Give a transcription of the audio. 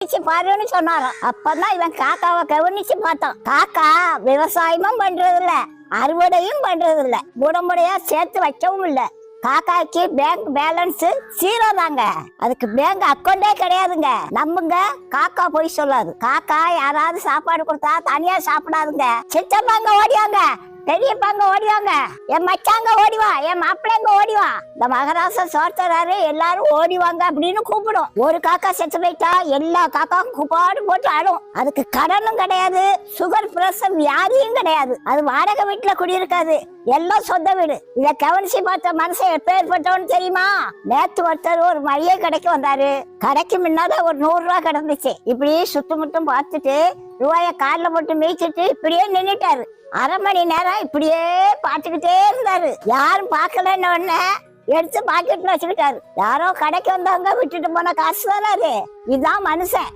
கவனிச்சு பாருன்னு சொன்னாராம் அப்பதான் இவன் காக்காவை கவனிச்சு பார்த்தான். காக்கா விவசாயமும் பண்றது இல்ல அறுவடையும் பண்றது இல்ல முடமுடையா சேர்த்து வைக்கவும் இல்ல. காக்காக்கு பேங்க் பேலன்ஸ் ஜீரோ தாங்க. அதுக்கு பேங்க் அக்கௌண்டே கிடையாதுங்க. நம்புங்க காக்கா போய் சொல்லாது. காக்கா யாராவது சாப்பாடு கொடுத்தா தனியா சாப்பிடாதுங்க. சித்தப்பாங்க ஓடியாங்க. பெரியப்பாங்க ஓடிவாங்க. என் மச்சாங்க ஓடிவா என் மாப்பிள்ளைங்க ஓடிவா. இந்த மகராச சோர்த்தராரு எல்லாரும் ஓடிவாங்க அப்படின்னு கூப்பிடும். ஒரு காக்கா செத்து போயிட்டா எல்லா காக்காவும் கூப்பாடு போட்டு ஆடும். அதுக்கு கடனும் கிடையாது சுகர் பிரஷர் வியாதியும் கிடையாது. அது வாடகை வீட்டுல குடியிருக்காது. எல்லாம் சொந்த வீடு. இத கவனிச்சு பார்த்த மனசை எப்பேற்பட்டவன்னு தெரியுமா? நேத்து ஒருத்தர் ஒரு மளிகை கடைக்கு வந்தாரு. கடைக்கு முன்னால ஒரு நூறு ரூபா கிடந்துச்சு. இப்படி சுத்தமுட்டும் பார்த்துட்டு ரூபாய காலில் போட்டு மேய்ச்சிட்டு இப்படியே நின்னுட்டாரு. அரை மணி நேரம் இப்படியே பார்த்துக்கிட்டே இருந்தாரு. யாரும் பார்க்கலன்னு உடனே எடுத்து பாக்கெட்ல வச்சுக்கிட்டாரு. யாரோ கடைக்கு வந்தவங்க விட்டுட்டு போன காசு வராது இதுதான் மனுஷன்.